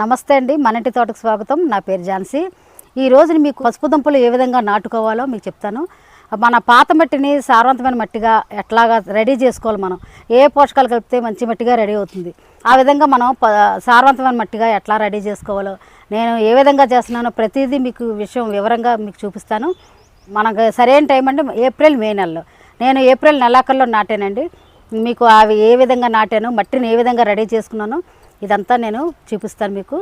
నమస్తే అండి. మనంటి తోటకు స్వాగతం. నా పేరు ఝాన్సీ. ఈ రోజు మీకు పసుపు దుంపలు ఏ విధంగా నాటుకోవాలో మీకు చెప్తాను. మన పాత మట్టిని సారవంతమైన మట్టిగా ఎట్లాగా రెడీ చేసుకోవాలి మనం? ఏ పోషకాలు కలిపితే మంచి మట్టిగా రెడీ అవుతుంది? ఆ విధంగా మనం ప సారవంతమైన మట్టిగా ఎట్లా రెడీ చేసుకోవాలో? నేను ఏ విధంగా చేస్తున్నానో ప్రతిదీ మీకు విషయం వివరంగా మీకు చూపిస్తాను. మనకు సరైన టైం అంటే ఏప్రిల్ మే నెలలో. నేను ఏప్రిల్ నెలాఖరులో నాటానండి. మీకు అవి ఏ విధంగా నాటాను? మట్టిని ఏ విధంగా రెడీ చేసుకున్నాను? ఇదంతా నేను చూపిస్తాను మీకు.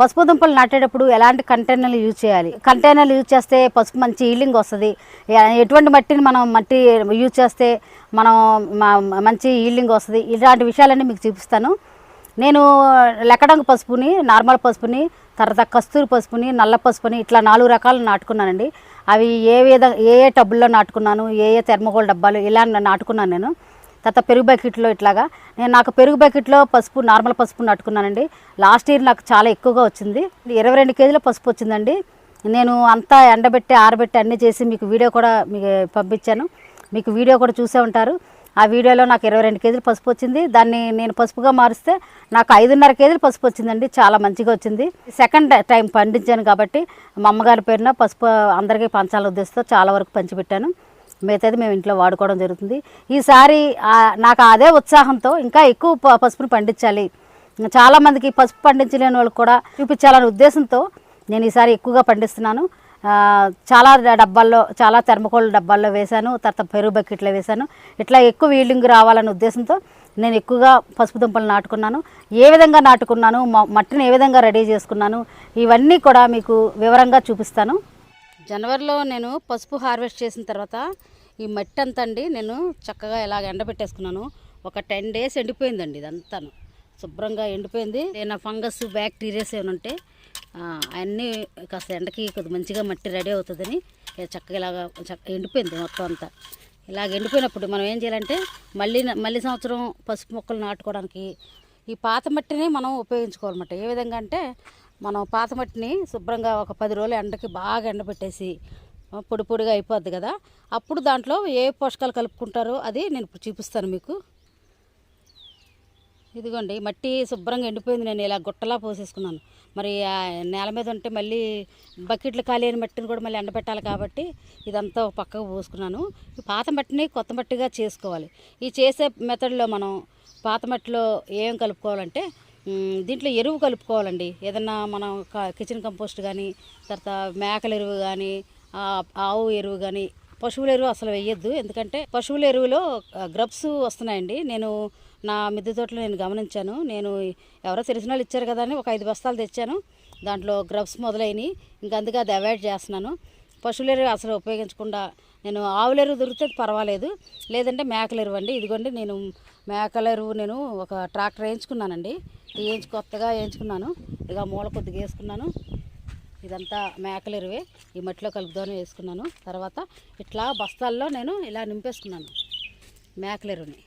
పసుపు దుంపలు నాటేటప్పుడు ఎలాంటి కంటైనర్లు యూజ్ చేయాలి? కంటైనర్లు యూజ్ చేస్తే పసుపు మంచి ఈల్డింగ్ వస్తుంది. ఎటువంటి మట్టిని మనం మట్టి యూజ్ చేస్తే మనం మంచి ఈల్డింగ్ వస్తుంది. ఇలాంటి విషయాలన్నీ మీకు చూపిస్తాను. నేను లెక్కడం పసుపుని నార్మల్ పసుపుని తర్వాత కస్తూరి పసుపుని నల్ల పసుపుని ఇట్లా నాలుగు రకాలు నాటుకున్నానండి. అవి ఏ విధ ఏ ఏ టబ్బుల్లో నాటుకున్నాను ఏ ఏ థెర్మోకోల్ డబ్బాలు ఇలా నాటుకున్నాను నేను. తర్వాత పెరుగు బకెట్లో ఇట్లాగా. నేను నాకు పెరుగు బకెట్లో పసుపు నార్మల్ పసుపు నట్టుకున్నానండి. లాస్ట్ ఇయర్ నాకు చాలా ఎక్కువగా వచ్చింది. ఇరవై రెండు కేజీల పసుపు వచ్చిందండి. నేను అంతా ఎండబెట్టి ఆరబెట్టి అన్నీ చేసి మీకు వీడియో కూడా మీకు పంపించాను. మీకు వీడియో కూడా చూసే ఉంటారు. ఆ వీడియోలో నాకు ఇరవై రెండు కేజీలు పసుపు వచ్చింది. దాన్ని నేను పసుపుగా మారిస్తే నాకు ఐదున్నర కేజీలు పసుపు వచ్చిందండి. చాలా మంచిగా వచ్చింది. సెకండ్ టైం పండించాను కాబట్టి మా అమ్మగారి పేరున పసుపు అందరికీ పంచాల ఉద్దేశంతో చాలా వరకు పంచిపెట్టాను. మిగతాది మేము ఇంట్లో వాడుకోవడం జరుగుతుంది. ఈసారి నాకు అదే ఉత్సాహంతో ఇంకా ఎక్కువ ప- పసుపుని పండించాలి. చాలామందికి పసుపు పండించలేని వాళ్ళకి కూడా చూపించాలనే ఉద్దేశంతో నేను ఈసారి ఎక్కువగా పండిస్తున్నాను. చాలా డబ్బాల్లో చాలా థెర్మకోల్ డబ్బాల్లో వేశాను. తర్వాత పెరుగు బకెట్లో వేశాను. ఇట్లా ఎక్కువ ఈల్డింగ్ రావాలనే ఉద్దేశంతో నేను ఎక్కువగా పసుపు దుంపలు నాటుకున్నాను. ఏ విధంగా నాటుకున్నాను మట్టిని ఏ విధంగా రెడీ చేసుకున్నాను ఇవన్నీ కూడా మీకు వివరంగా చూపిస్తాను. జనవరిలో నేను పసుపు హార్వెస్ట్ చేసిన తర్వాత ఈ మట్టి అంతా అండి నేను చక్కగా ఇలాగ ఎండబెట్టేసుకున్నాను. ఒక టెన్ డేస్ ఎండిపోయిందండి ఇదంతాను. శుభ్రంగా ఎండిపోయింది. ఏదైనా ఫంగస్ బ్యాక్టీరియాస్ ఏమైనా ఉంటే అన్నీ కాస్త ఎండకి కొద్ది మంచిగా మట్టి రెడీ అవుతుందని చక్కగా ఇలాగ ఎండిపోయింది మొత్తం అంతా. ఇలాగ ఎండిపోయినప్పుడు మనం ఏం చేయాలంటే మళ్ళీ మళ్ళీ సంవత్సరం పసుపు మొక్కలు నాటుకోవడానికి ఈ పాత మట్టిని మనం ఉపయోగించుకోవాలన్నమాట. ఏ విధంగా అంటే మనం పాత మట్టిని శుభ్రంగా ఒక పది రోజులు ఎండకి బాగా ఎండబెట్టేసి పొడి పొడిగా అయిపోద్ది కదా. అప్పుడు దాంట్లో ఏ పోషకాలు కలుపుకుంటారో అది నేను ఇప్పుడు చూపిస్తాను మీకు. ఇదిగోండి మట్టి శుభ్రంగా ఎండిపోయింది. నేను ఇలా గుట్టలా పోసేసుకున్నాను. మరి నేల మీద ఉంటే మళ్ళీ బకెట్లు ఖాళీ అయిన మట్టిని కూడా మళ్ళీ ఎండబెట్టాలి కాబట్టి ఇదంతా పక్కకు పోసుకున్నాను. ఈ పాత మట్టిని కొత్త మట్టిగా చేసుకోవాలి. ఈ చేసే మెథడ్లో మనం పాత మట్టిలో ఏం కలుపుకోవాలంటే దీంట్లో ఎరువు కలుపుకోవాలండి. ఏదన్నా మనం కిచెన్ కంపోస్ట్ కానీ తర్వాత మేకల ఎరువు కానీ ఆవు ఎరువు కానీ పశువుల ఎరువు అసలు వేయొద్దు ఎందుకంటే పశువుల ఎరువులో గ్రబ్స్ వస్తున్నాయండి. నేను నా మిద్దె తోటలో నేను గమనించాను. నేను ఎవరో తెలిసిన వాళ్ళు ఇచ్చారు కదా అని ఒక ఐదు బస్తాలు తెచ్చాను. దాంట్లో గ్రబ్స్ మొదలైనవి ఇంకా అందుకే అది అవాయిడ్ చేస్తున్నాను. పశువుల ఎరువు అసలు ఉపయోగించకుండా నేను ఆవుల ఎరువు దొరికితే పర్వాలేదు. లేదంటే మేకల ఎరువు అండి. ఇదిగోండి నేను మేకల ఎరువు నేను ఒక ట్రాక్టర్ వేయించుకున్నానండి. వేయించు కొత్తగా వేయించుకున్నాను. ఇక మూల కొద్దిగా వేసుకున్నాను. ఇదంతా మేకల ఎరువే. ఈ మట్టిలో కలుపుదామని వేసుకున్నాను. తర్వాత ఇట్లా బస్తాల్లో నేను ఇలా నింపేసుకున్నాను మేకల ఎరువుని.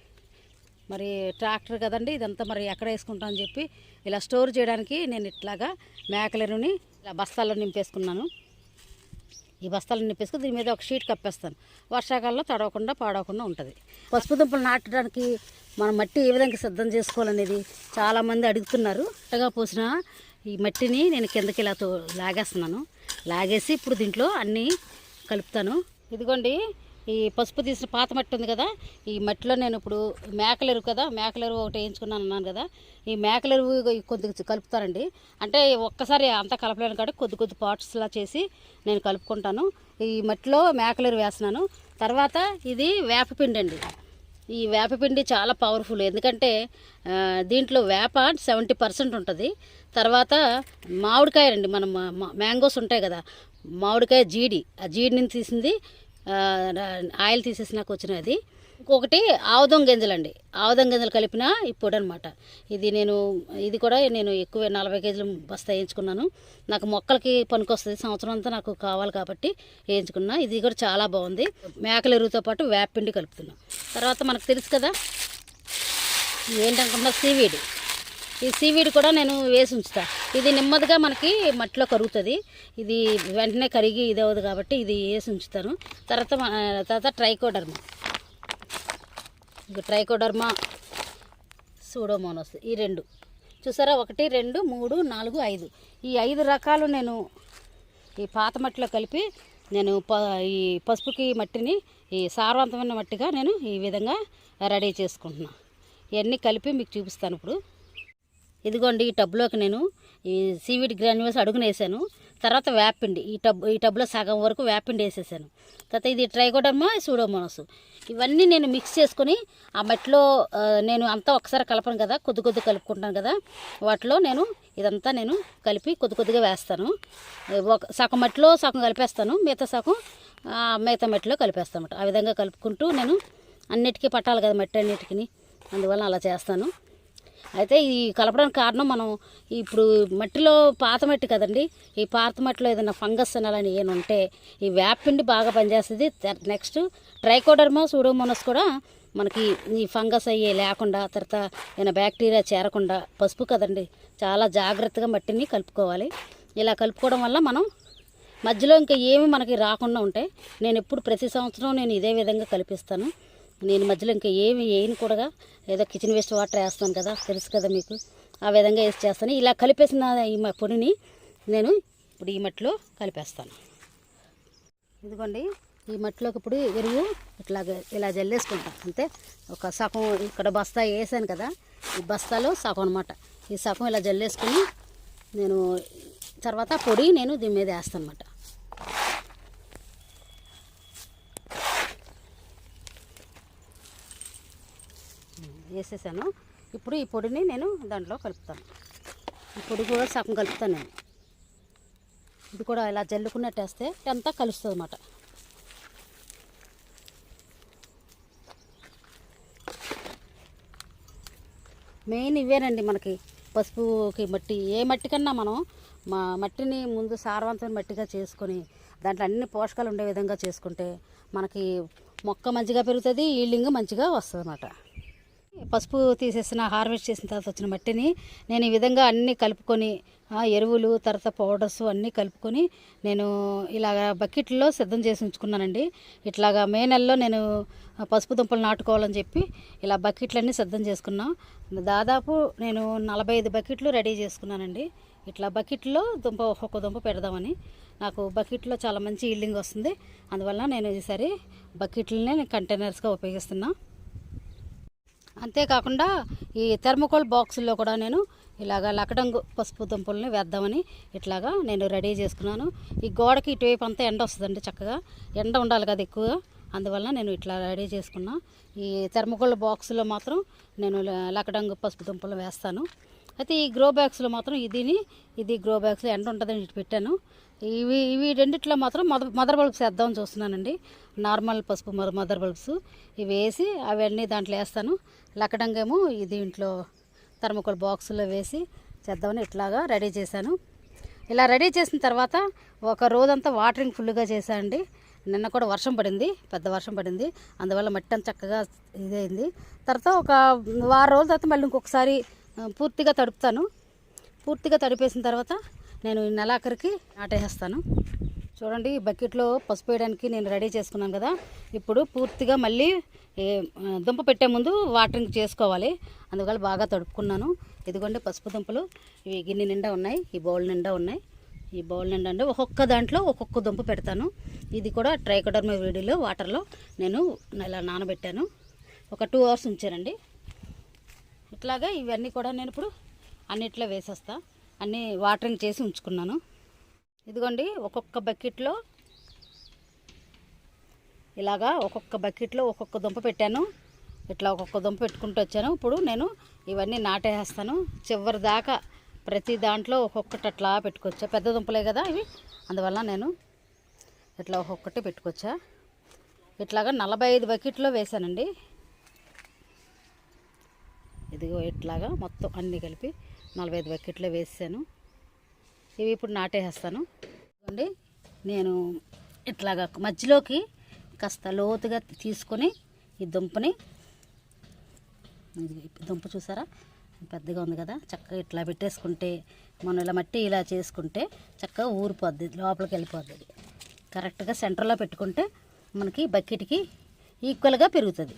మరి ట్రాక్టర్ కదండి ఇదంతా మరి ఎక్కడ వేసుకుంటా అని చెప్పి ఇలా స్టోర్ చేయడానికి నేను ఇట్లాగా మేకల ఎరువుని ఇలా బస్తాల్లో నింపేసుకున్నాను. ఈ బస్తాలు నింపేసుకుని దీని మీద ఒక షీట్ కప్పేస్తాను. వర్షాకాలంలో తడవకుండా పాడవకుండా ఉంటుంది. పసుపు దుంపలు నాటడానికి మన మట్టి ఏ విధంగా సిద్ధం చేసుకోవాలనేది చాలామంది అడుగుతున్నారు. అట్టగా పోసిన ఈ మట్టిని నేను కిందకి ఇలా లాగేస్తున్నాను. లాగేసి ఇప్పుడు దీంట్లో అన్నీ కలుపుతాను. ఇదిగోండి ఈ పసుపు తీసిన పాత మట్టి ఉంది కదా ఈ మట్టిలో నేను ఇప్పుడు మేకలెరువు కదా మేకలెరువు ఒకటి వేయించుకున్నాను అన్నాను కదా ఈ మేకలెరువు కొద్ది కలుపుతానండి అంటే ఒక్కసారి అంతా కలపలేను కాబట్టి కొద్ది కొద్ది పార్ట్స్లా చేసి నేను కలుపుకుంటాను. ఈ మట్టిలో మేకలెరువు వేస్తున్నాను. తర్వాత ఇది వేపపిండి అండి. ఈ వేపపిండి చాలా పవర్ఫుల్ ఎందుకంటే దీంట్లో వేప సెవెంటీ పర్సెంట్ ఉంటుంది. తర్వాత మామిడికాయ అండి మనం మ్యాంగోస్ ఉంటాయి కదా మామిడికాయ జీడి ఆ జీడిని తీసింది ఆయిల్ తీసేసినాక వచ్చినది ఇంకొకటి ఆవుదం గింజలండి. ఆవుదం గింజలు కలిపిన ఈ పొడి అనమాట ఇది నేను ఇది కూడా నేను ఎక్కువ నలభై కేజీలు బస్తా వేయించుకున్నాను. నాకు మొక్కలకి పనికొస్తుంది. సంవత్సరం అంతా నాకు కావాలి కాబట్టి వేయించుకున్నా. ఇది కూడా చాలా బాగుంది. మేకల ఎరువుతో పాటు వేపిండి కలుపుతున్నాం. తర్వాత మనకు తెలుసు కదా ఏంటనుకుంటున్నా సీవీడ్. ఈ సీవీడ్ కూడా నేను వేసి ఉంచుతాను ఇది నెమ్మదిగా మనకి మట్టిలో కరుగుతుంది. ఇది వెంటనే కరిగి ఇది అవ్వదు కాబట్టి ఇది వేసి ఉంచుతాను తర్వాత తర్వాత ట్రైకోడర్మా. ట్రైకోడర్మా సూడోమోనోస్ ఈ రెండు. చూసారా? ఒకటి రెండు మూడు నాలుగు ఐదు. ఈ ఐదు రకాలు నేను ఈ పాత మట్టిలో కలిపి నేను ప ఈ పసుపుకి మట్టిని ఈ సారవంతమైన మట్టిగా నేను ఈ విధంగా రెడీ చేసుకుంటున్నాను ఇవన్నీ కలిపి మీకు చూపిస్తాను ఇప్పుడు. ఇదిగోండి ఈ టబ్లోకి నేను ఈ సీవీడ్ గ్రాన్యువల్స్ అడుగున వేసాను. తర్వాత వేపిండి ఈ టబ్ ఈ టబ్లో సగం వరకు వేపిండి వేసేసాను. తర్వాత ఇది ట్రైకోడర్మా సూడోమోనస్. ఇవన్నీ నేను మిక్స్ చేసుకొని ఆ మట్టిలో నేను అంతా ఒకసారి కలపను కదా కొద్ది కొద్ది కలుపుకుంటాను కదా వాటిలో నేను ఇదంతా నేను కలిపి కొద్ది కొద్దిగా వేస్తాను. ఒక సగం మట్టిలో సగం కలిపేస్తాను మిగతా సగం మిగతా మట్టిలో కలిపేస్తాను ఆ విధంగా కలుపుకుంటూ నేను అన్నిటికీ పట్టాలి కదా మట్టి అన్నిటికీ అందువల్ల అలా చేస్తాను. అయితే ఈ కలపడానికి కారణం మనం ఇప్పుడు మట్టిలో పాత మట్టి కదండి ఈ పాత మట్టిలో ఏదైనా ఫంగస్ అనాలని ఏమైనా ఉంటే ఈ వేపిండి బాగా పనిచేస్తుంది. నెక్స్ట్ ట్రైకోడర్మా సూడోమోనస్ కూడా మనకి ఈ ఫంగస్ అయ్యే లేకుండా తర్వాత ఏమైనా బ్యాక్టీరియా చేరకుండా పసుపు కదండి చాలా జాగ్రత్తగా మట్టిని కలుపుకోవాలి. ఇలా కలుపుకోవడం వల్ల మనం మధ్యలో ఇంకా ఏమి మనకి రాకుండా ఉంటాయి నేను ఎప్పుడు ప్రతి సంవత్సరం నేను ఇదే విధంగా కల్పిస్తాను. నేను మధ్యలో ఇంకా ఏమి వేయను కూడా. ఏదో కిచెన్ వేస్ట్ వాటర్ వేస్తాను కదా తెలుసు కదా మీకు. ఆ విధంగా వేసి చేస్తాను. ఇలా కలిపేసిన ఈ మ- పొడిని నేను ఇప్పుడు ఈ మట్టిలో కలిపేస్తాను. ఇదిగోండి ఈ మట్టిలోకి ఇప్పుడు ఎరువు ఇట్లాగ ఇలా జల్లేసుకుంటాం. అంతే. ఒక సగం ఇక్కడ బస్తా వేసాను కదా ఈ బస్తాలో సగం అనమాట ఈ సగం ఇలా జల్లేసుకుని నేను తర్వాత పొడి నేను దీని మీద వేస్తాను అనమాట వేసేసాను ఇప్పుడు ఈ పొడిని నేను దాంట్లో కలుపుతాను. ఈ పొడి కూడా సగం కలుపుతాను నేను. ఇది కూడా ఇలా జల్లుకున్నట్టు వేస్తే అంతా కలుస్తుంది అన్నమాట. మెయిన్ ఇవేనండి మనకి పసుపుకి మట్టి. ఏ మట్టి కన్నా మనం మా మట్టిని ముందు సారవంతమైన మట్టిగా చేసుకొని దాంట్లో అన్ని పోషకాలు ఉండే విధంగా చేసుకుంటే మనకి మొక్క మంచిగా పెరుగుతుంది ఈల్డింగ్ మంచిగా వస్తుంది అన్నమాట పసుపు తీసేసిన హార్వెస్ట్ చేసిన తర్వాత వచ్చిన మట్టిని నేను ఈ విధంగా అన్నీ కలుపుకొని ఎరువులు తర్వాత పౌడర్స్ అన్నీ కలుపుకొని నేను ఇలాగ బకెట్లో సిద్ధం చేసి ఉంచుకున్నానండి. ఇట్లాగా మే నెలలో నేను పసుపు దుంపలు నాటుకోవాలని చెప్పి ఇలా బకెట్లన్నీ సిద్ధం చేసుకున్నా. దాదాపు నేను నలభై ఐదు బకెట్లు రెడీ చేసుకున్నానండి. ఇట్లా బకెట్లో దుంప ఒక్కొక్క దుంప పెడదామని. నాకు బకెట్లో చాలా మంచి ఈల్డింగ్ వస్తుంది. అందువల్ల నేను ఈసారి బకెట్లనే కంటైనర్స్గా ఉపయోగిస్తున్నాను అంతేకాకుండా ఈ థర్మకోల్ బాక్సుల్లో కూడా నేను ఇలాగ లకడంగు పసుపు దుంపల్ని వేద్దామని ఇట్లాగా నేను రెడీ చేసుకున్నాను. ఈ గోడకి ఇటువైపు అంతా ఎండ వస్తుందండి చక్కగా. ఎండ ఉండాలి కదా ఎక్కువగా. అందువల్ల నేను ఇట్లా రెడీ చేసుకున్నా. ఈ థర్మకోల్ బాక్సులో మాత్రం నేను లకడంగు పసుపు దుంపలు వేస్తాను. అయితే ఈ గ్రో బ్యాగ్స్లో మాత్రం ఇదిని ఇది గ్రో బ్యాగ్స్లో ఎండ ఉంటుందని ఇటు పెట్టాను. ఇవి ఇవి రెండిట్లో మాత్రం మదర్ మదర్ బల్బ్స్ వేద్దామని చూస్తున్నానండి. నార్మల్ పసుపు మదర్ మదర్ బల్బ్స్. ఇవి వేసి అవన్నీ దాంట్లో వేస్తాను. లక్కడంగేమో ఇది దీంట్లో థర్మకోల్ బాక్సులో వేసి చేద్దామని ఇట్లాగా రెడీ చేశాను. ఇలా రెడీ చేసిన తర్వాత ఒక రోజంతా వాటరింగ్ ఫుల్గా చేశానండి నిన్న కూడా వర్షం పడింది పెద్ద వర్షం పడింది. అందువల్ల మట్టి అంతా చక్కగా ఇదైంది. తర్వాత ఒక వారం రోజుల తర్వాత మళ్ళీ ఇంకొకసారి పూర్తిగా తడుపుతాను. పూర్తిగా తడిపేసిన తర్వాత నేను ఈ నెలాఖరికి నాటేసేస్తాను. చూడండి ఈ బకెట్లో పసుపు వేయడానికి నేను రెడీ చేసుకున్నాను కదా. ఇప్పుడు పూర్తిగా మళ్ళీ ఏ, దుంప పెట్టే ముందు వాటరింగ్ చేసుకోవాలి. అందువల్ల బాగా తడుపుకున్నాను. ఇదిగోండి పసుపు దుంపలు. ఇవి గిన్నె నిండా ఉన్నాయి ఈ బౌల్ నిండా ఉన్నాయి. ఈ బౌల్ నిండా అంటే ఒక్కొక్క దాంట్లో ఒక్కొక్క దుంప పెడతాను. ఇది కూడా ట్రైకోడర్మా వేడిలో వాటర్లో నేను ఇలా నానబెట్టాను. ఒక టూ అవర్స్ ఉంచానండి. ఇట్లాగా ఇవన్నీ కూడా నేను ఇప్పుడు అన్నిట్లో వేసేస్తాను అన్నీ వాటరింగ్ చేసి ఉంచుకున్నాను. ఇదిగోండి ఒక్కొక్క బకెట్లో ఇలాగా ఒక్కొక్క బకెట్లో ఒక్కొక్క దుంప పెట్టాను. ఇట్లా ఒక్కొక్క దుంప పెట్టుకుంటూ వచ్చాను. ఇప్పుడు నేను ఇవన్నీ నాటేస్తాను చివరి దాకా ప్రతి దాంట్లో ఒక్కొక్కటి అట్లా పెట్టుకొచ్చా పెద్ద దుంపలే కదా ఇవి. అందువల్ల నేను ఇట్లా ఒక్కొక్కటి పెట్టుకొచ్చా ఇట్లాగా నలభై ఐదు బకెట్లో వేసానండి ఇదిగో ఇట్లాగా మొత్తం అన్నీ కలిపి నలభై ఐదు బకెట్లో వేసాను. ఇవి ఇప్పుడు నాటేసేస్తాను. అండి నేను ఇట్లాగా మధ్యలోకి కాస్త లోతుగా తీసుకొని ఈ దుంపని ఇది దుంప చూసారా? పెద్దగా ఉంది కదా చక్కగా ఇట్లా పెట్టేసుకుంటే మనం ఇలా మట్టి ఇలా చేసుకుంటే చక్కగా ఊరిపోద్ది లోపలికి వెళ్ళిపోద్ది కరెక్ట్గా సెంటర్లో పెట్టుకుంటే మనకి బకెట్కి ఈక్వల్గా పెరుగుతుంది.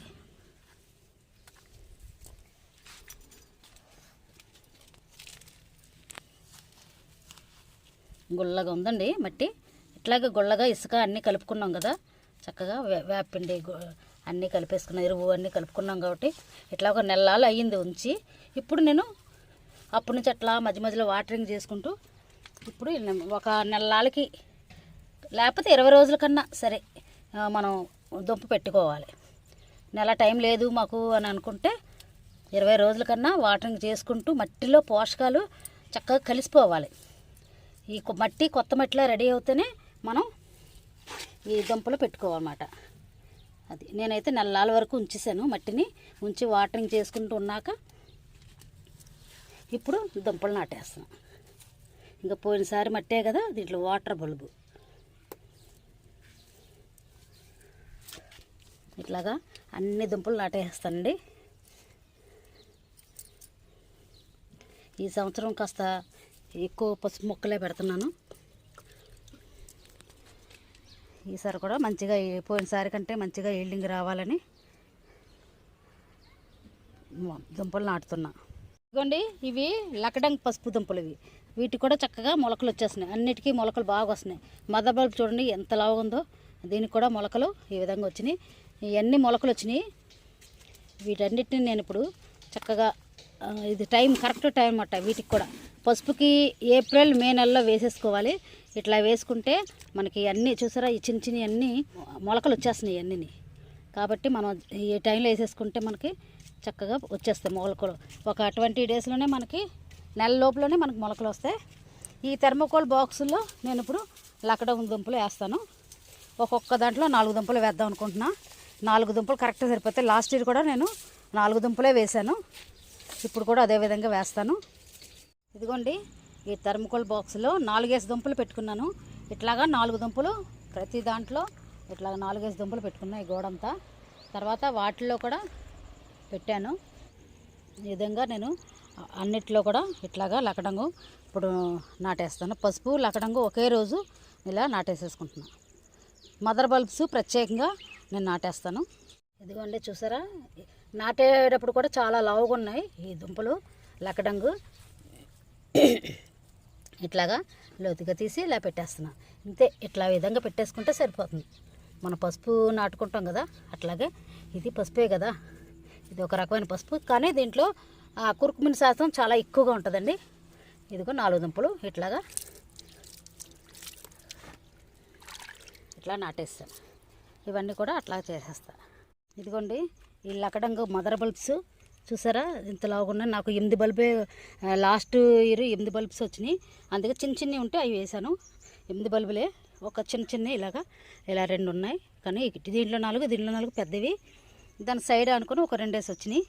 గుల్లగా ఉందండి మట్టి. ఇట్లాగే గుల్లగా ఇసుక అన్నీ కలుపుకున్నాం కదా. చక్కగా వే- వేపిండి అన్నీ కలిపేసుకున్న. ఎరువు అన్నీ కలుపుకున్నాం కాబట్టి ఇట్లా ఒక నెలలు అయ్యింది ఉంచి. ఇప్పుడు నేను అప్పటి నుంచి అట్లా మధ్య మధ్యలో వాటరింగ్ చేసుకుంటూ ఇప్పుడు ఒక నెలలకి లేకపోతే ఇరవై రోజుల కన్నా సరే మనం దుంప పెట్టుకోవాలి. నెల టైం లేదు మాకు అని అనుకుంటే ఇరవై రోజుల కన్నా వాటరింగ్ చేసుకుంటూ మట్టిలో పోషకాలు చక్కగా కలిసిపోవాలి. ఈ కొ- మట్టి కొత్త మట్టిలో రెడీ అవుతేనే మనం ఈ దుంపలు పెట్టుకోవాలన్నమాట. అది నేనైతే నెలల వరకు ఉంచేసాను మట్టిని. ఉంచి వాటరింగ్ చేసుకుంటూ ఉన్నాక ఇప్పుడు దుంపలు నాటేస్తాను ఇంకా పోయినసారి మట్టే కదా దీంట్లో వాటర్ బల్బు. ఇట్లాగా అన్ని దుంపలు నాటేస్తానండి. ఈ సంవత్సరం కాస్త ఎక్కువ పసుపు మొక్కలే పెడుతున్నాను. ఈసారి కూడా మంచిగా పోయినసారి కంటే మంచిగా ఈల్డింగ్ రావాలని దుంపలు నాటుతున్నా. ఇదిగోండి ఇవి లకడంగ్ పసుపు దుంపలు ఇవి. వీటికి కూడా చక్కగా మొలకలు వచ్చేస్తున్నాయి అన్నిటికీ మొలకలు బాగా వస్తున్నాయి. మదర్ బల్బ్ చూడండి ఎంత లావుగా ఉందో. దీనికి కూడా మొలకలు ఈ విధంగా వచ్చినాయి. ఇవన్నీ మొలకలు వచ్చినాయి. వీటన్నిటిని నేను ఇప్పుడు చక్కగా ఇది టైం కరెక్ట్ టైం అన్నమాట వీటికి కూడా. పసుపుకి ఏప్రిల్ మే నెలలో వేసేసుకోవాలి. ఇట్లా వేసుకుంటే మనకి అన్నీ చూసారా ఈ చిన్న చిన్న అన్నీ మొలకలు వచ్చేస్తున్నాయి అన్నీ కాబట్టి మనం ఈ టైంలో వేసేసుకుంటే మనకి చక్కగా వచ్చేస్తాయి మొలకలు. ఒక ట్వంటీ డేస్లోనే మనకి నెల లోపలనే మనకి మొలకలు వస్తాయి. ఈ థర్మోకోల్ బాక్సుల్లో నేను ఇప్పుడు లక్కడం దుంపలు వేస్తాను. ఒక్కొక్క దాంట్లో నాలుగు దుంపలు వేద్దాం అనుకుంటున్నా. నాలుగు దుంపలు కరెక్ట్గా సరిపోతాయి. లాస్ట్ ఇయర్ కూడా నేను నాలుగు దుంపలే వేశాను. ఇప్పుడు కూడా అదే విధంగా వేస్తాను. ఇదిగోండి ఈ థర్మకోల్ బాక్స్లో నాలుగేసి దుంపలు పెట్టుకున్నాను. ఇట్లాగా నాలుగు దుంపలు ప్రతి దాంట్లో ఇట్లా నాలుగేసి దుంపలు పెట్టుకున్నాయి గోడంతా. తర్వాత వాటిల్లో కూడా పెట్టాను. ఈ విధంగా నేను అన్నిట్లో కూడా ఇట్లాగా లకడంగు ఇప్పుడు నాటేస్తాను. పసుపు లకడంగు ఒకే రోజు ఇలా నాటేసేసుకుంటున్నాను మదర్ బల్బ్స్ ప్రత్యేకంగా నేను నాటేస్తాను. ఇదిగోండి చూసారా? నాటేటప్పుడు కూడా చాలా లావుగా ఉన్నాయి ఈ దుంపలు లకడంగు. ఇట్లాగా లోతుగా తీసి ఇలా పెట్టేస్తున్నా. అంతే ఇట్లా విధంగా పెట్టేసుకుంటే సరిపోతుంది. మన పసుపు నాటుకుంటాం కదా అట్లాగే ఇది పసుపే కదా. ఇది ఒక రకమైన పసుపు కానీ దీంట్లో ఆ కురుకుమిని శాతం చాలా ఎక్కువగా ఉంటుందండి. ఇదిగో నాలుగు దుంపలు ఇట్లాగా. ఇట్లా నాటేస్తాను ఇవన్నీ కూడా అట్లా చేసేస్తా. ఇదిగోండి ఈ లకడంగు మదర్ బల్బ్స్ చూసారా? ఇంత లాగున్నా నాకు ఎనిమిది బల్బే లాస్ట్ ఇయర్ ఎనిమిది బల్బ్స్ వచ్చినాయి. అందుకే చిన్న చిన్నవి ఉంటే అవి వేసాను ఎనిమిది బల్బులే. ఒక చిన్న చిన్న ఇలాగా ఇలా రెండు ఉన్నాయి. కానీ ఇటు దీంట్లో నాలుగు దీంట్లో నాలుగు పెద్దవి. దాని సైడ్ అనుకుని ఒక రెండేసి వచ్చినాయి.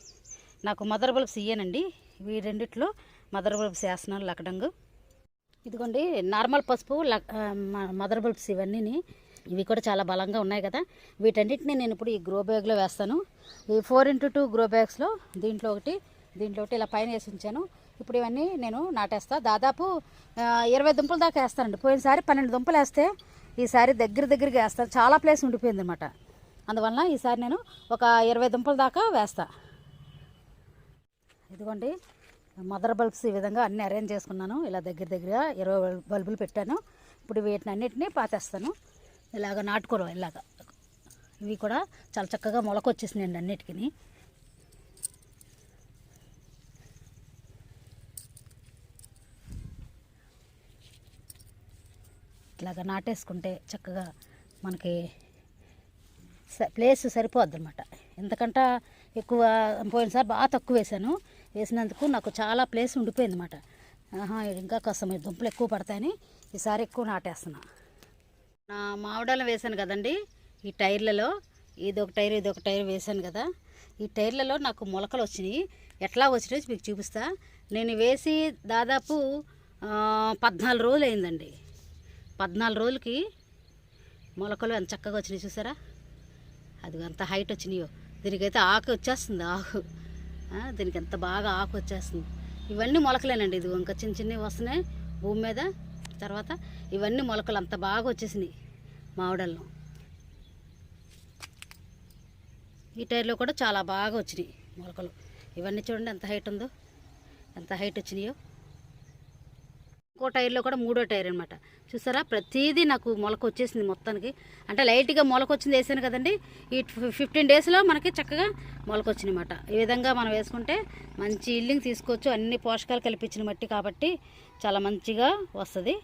నాకు మదర్ బల్బ్స్ ఇయ్యానండి. ఈ రెండిట్లో మదర్ బల్బ్స్ వేస్తున్నాను లకడంగు. ఇదిగోండి నార్మల్ పసుపు మ- మదర్ బల్బ్స్ ఇవన్నీ ఇవి కూడా చాలా బలంగా ఉన్నాయి కదా. వీటన్నిటిని నేను ఇప్పుడు ఈ గ్రో బ్యాగ్లో వేస్తాను. ఈ ఫోర్ ఇంటూ టూ గ్రో బ్యాగ్స్లో దీంట్లో ఒకటి దీంట్లో ఒకటి ఇలా పైన వేసి ఉంచాను. ఇప్పుడు ఇవన్నీ నేను నాటేస్తా. దాదాపు ఇరవై దుంపల దాకా వేస్తానండి. పోయినసారి పన్నెండు దుంపలు వేస్తే ఈసారి దగ్గర దగ్గరగా వేస్తాను చాలా ప్లేస్ ఉండిపోయింది అనమాట అందువలన ఈసారి నేను ఒక ఇరవై దుంపల దాకా వేస్తా. ఇదిగోండి మదర్ బల్బ్స్ ఈ విధంగా అన్ని అరేంజ్ చేసుకున్నాను. ఇలా దగ్గర దగ్గర ఇరవై బల్- బల్బులు పెట్టాను. ఇప్పుడు వీటిని అన్నింటినీ పాతేస్తాను. ఇలాగ నాటుకోరు ఇలాగ. ఇవి కూడా చాలా చక్కగా మొలకొచ్చేసినాయండి అన్నిటికీ ఇట్లాగా నాటేసుకుంటే చక్కగా మనకి స- ప్లేస్ సరిపోద్ది అనమాట ఎందుకంటే ఎక్కువ పోయినసారి బాగా తక్కువ వేసాను వేసినందుకు నాకు చాలా ప్లేస్ ఉండిపోయింది అనమాట ఆహా ఇంకా కాస్త దుంపలు ఎక్కువ పడతాయని ఈసారి ఎక్కువ నాటేస్తున్నా. మామిడాలు వేశాను వేసాను కదండి. ఈ టైర్లలో ఇదొక టైర్ ఇదొక టైర్ వేసాను కదా. ఈ టైర్లలో నాకు మొలకలు వచ్చినాయి. ఎట్లా వచ్చినాయో మీకు చూపిస్తా. నేను వేసి దాదాపు పద్నాలుగు రోజులు అయిందండి. పద్నాలుగు రోజులకి మొలకలు ఎంత చక్కగా వచ్చినాయి చూసారా? అది ఎంత హైట్ వచ్చినాయో. దీనికైతే ఆకు వచ్చేస్తుంది ఆకు. దీనికి ఎంత బాగా ఆకు వచ్చేస్తుంది. ఇవన్నీ మొలకలేనండి. ఇది ఇంకా చిన్న చిన్నవి వస్తున్నాయి. భూమి మీద తర్వాత ఇవన్నీ మొలకలు అంత బాగా వచ్చేసినాయి. మామిడల్లో ఈ టైర్లో కూడా చాలా బాగా వచ్చినాయి మొలకలు. ఇవన్నీ చూడండి ఎంత హైట్ ఉందో ఎంత హైట్ వచ్చినాయో. ఇంకో టైర్లో కూడా మూడో టైర్ అనమాట చూసారా? ప్రతిదీ నాకు మొలక వచ్చేసింది మొత్తానికి. అంటే లైట్గా మొలక వచ్చింది వేసాను కదండి. ఈ ఫిఫ్టీన్ డేస్లో మనకి చక్కగా మొలక వచ్చిందన్నమాట. ఈ విధంగా మనం వేసుకుంటే మంచి ఇల్లింగ్ తీసుకోవచ్చు. అన్ని పోషకాలు కల్పించిన మట్టి కాబట్టి చాలా మంచిగా వస్తుంది.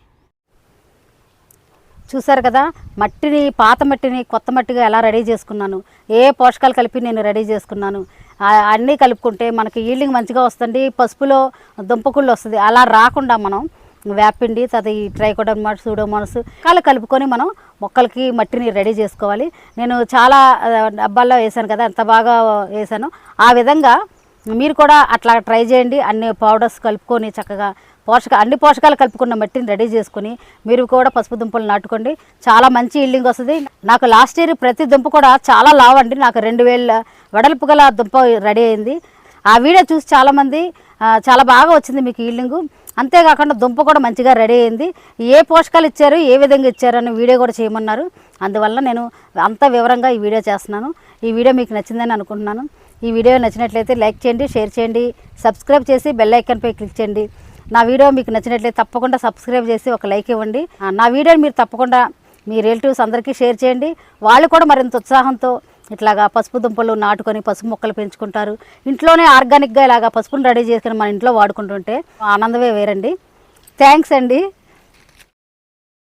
చూసారు కదా మట్టిని పాత మట్టిని కొత్త మట్టిగా ఎలా రెడీ చేసుకున్నాను? ఏ పోషకాలు కలిపి నేను రెడీ చేసుకున్నాను? అన్నీ కలుపుకుంటే మనకి ఈల్డింగ్ మంచిగా వస్తుంది పసుపులో దుంపకుళ్ళు వస్తుంది. అలా రాకుండా మనం వేపిండి తర్వాత ఈ ట్రైకోడర్మాస్ సూడోమోనస్ కాలు కలుపుకొని మనం మొక్కలకి మట్టిని రెడీ చేసుకోవాలి. నేను చాలా డబ్బాల్లో వేసాను కదా ఎంత బాగా వేసాను ఆ విధంగా మీరు కూడా అట్లా ట్రై చేయండి. అన్ని పౌడర్స్ కలుపుకొని చక్కగా పోషక అన్ని పోషకాలు కలుపుకున్న మట్టిని రెడీ చేసుకుని మీరు కూడా పసుపు దుంపలు నాటుకోండి. చాలా మంచి ఇల్లింగ్ వస్తుంది. నాకు లాస్ట్ ఇయర్ ప్రతి దుంప కూడా చాలా లావండి. నాకు రెండు వేల వెడల్పు గల దుంప రెడీ అయింది. ఆ వీడియో చూసి చాలామంది చాలా బాగా వచ్చింది మీకు ఈల్డింగు. అంతేకాకుండా దుంప కూడా మంచిగా రెడీ అయింది. ఏ పోషకాలు ఇచ్చారు ఏ విధంగా ఇచ్చారు అని వీడియో కూడా చేయమన్నారు. అందువల్ల నేను అంత వివరంగా ఈ వీడియో చేస్తున్నాను. ఈ వీడియో మీకు నచ్చిందని అనుకుంటున్నాను. ఈ వీడియో నచ్చినట్లయితే లైక్ చేయండి షేర్ చేయండి సబ్స్క్రైబ్ చేసి బెల్ ఐకాన్పై క్లిక్ చేయండి. నా వీడియో మీకు నచ్చినట్లయితే తప్పకుండా సబ్స్క్రైబ్ చేసి ఒక లైక్ ఇవ్వండి. ఆ, నా వీడియోని మీరు తప్పకుండా మీ రిలేటివ్స్ అందరికీ షేర్ చేయండి. వాళ్ళు కూడా మరింత ఉత్సాహంతో ఇట్లాగా పసుపు దుంపలు నాటుకొని పసుపు మొక్కలు పెంచుకుంటారు. ఇంట్లోనే ఆర్గానిక్గా ఇలాగా పసుపుని రెడీ చేసుకొని మన ఇంట్లో వాడుకుంటుంటే ఆనందమే వేరండి. థ్యాంక్స్ అండి.